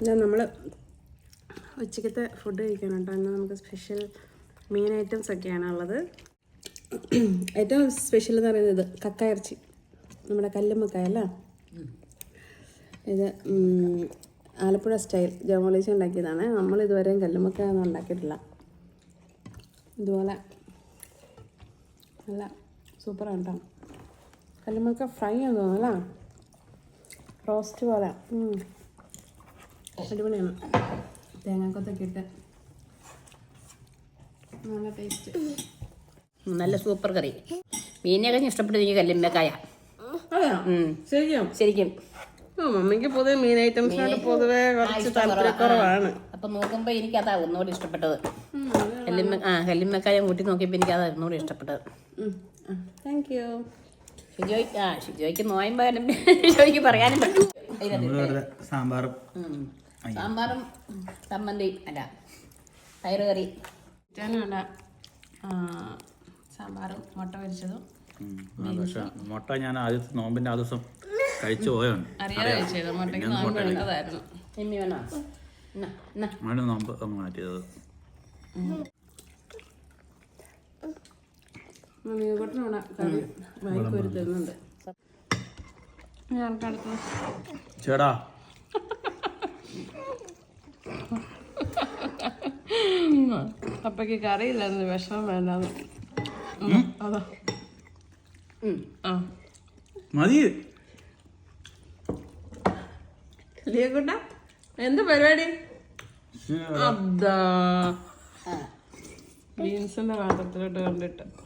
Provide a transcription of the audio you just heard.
ഇത് നമ്മൾ ഉച്ചക്കത്തെ ഫുഡ് കഴിക്കണം കേട്ടോ. ഇന്ന് നമുക്ക് സ്പെഷ്യൽ മെയിൻ ഐറ്റംസ് ഒക്കെയാണ് ഉള്ളത്. ഏറ്റവും സ്പെഷ്യൽ എന്ന് പറയുന്നത് കക്ക ഇറച്ചി. നമ്മുടെ കല്ലുമ്മക്കായ അല്ല? ഇത് ആലപ്പുഴ സ്റ്റൈൽ ജമോളിച്ച് ഉണ്ടാക്കിയതാണ്. നമ്മൾ ഇതുവരെയും കല്ലുമ്മക്കായ ഒന്നും ഉണ്ടാക്കിയിട്ടില്ല. ഇതുപോലെ നല്ല സൂപ്പറാണ് കേട്ടോ. കല്ലുമ്മക്ക ഫ്രൈ ആണെന്ന് തോന്നുന്നു അല്ല? റോസ്റ്റ് പോലെ. അടിപൊളിയാണ് തേങ്ങാക്കൊത്തൊക്കെ ഇട്ട് നല്ല ടേസ്റ്റ് നല്ല സൂപ്പർ കറി. മീനെ കഴിഞ്ഞ് ഇഷ്ടപ്പെട്ടു എനിക്ക് കല്ലുമ്മക്കായ. ശരിക്കും? ശരിക്കും. ആ മമ്മിക്ക് പൊതുവെ മീൻ ഐറ്റംസിനോട് പൊതുവെ കുറച്ച് താല്പര്യക്കുറവാണ്. അപ്പം നോക്കുമ്പോൾ എനിക്കതാ ഒന്നുകൂടി ഇഷ്ടപ്പെട്ടത്. കല്ലുമ്മ ആ കല്ലുമ്മക്കായ കൂട്ടി നോക്കിയപ്പോൾ അതാ ഒന്നുകൂടി ഇഷ്ടപ്പെട്ടത്. താങ്ക് യു ഷിജോയ് ആ ഷിജോയ്ക്ക് നോയമ്പാനും ഷിജോയ്ക്ക് പറയാനും പറ്റും സാമ്പാറും. സാമ്പാറും ചമ്മന്തി അല്ല പയറ് കറി. ഞാനല്ല സാമ്പാറും മുട്ട പൊരിച്ചതും. പക്ഷെ മുട്ട ഞാൻ ആദ്യത്തെ നോമ്പിന്റെ ആ ദിവസം കഴിച്ചു പോയാണ് അറിയാതെ കഴിച്ചത്. മുട്ടയ്ക്ക് നോമ്പ് ആണ് മാറ്റിയത്. മീൻകൂട്ടിനോടെ അടുത്തത് കറിയില്ലായിരുന്നു വിഷമം വേണ്ടെന്ന്. അതാ. ഉം. ആ. മതി. ലിയക്കുട്ട എന്ത് പരിപാടി? അതാ. ബീൻസിന്റെ പാത്രത്തിലോട്ട് കണ്ടിട്ട്.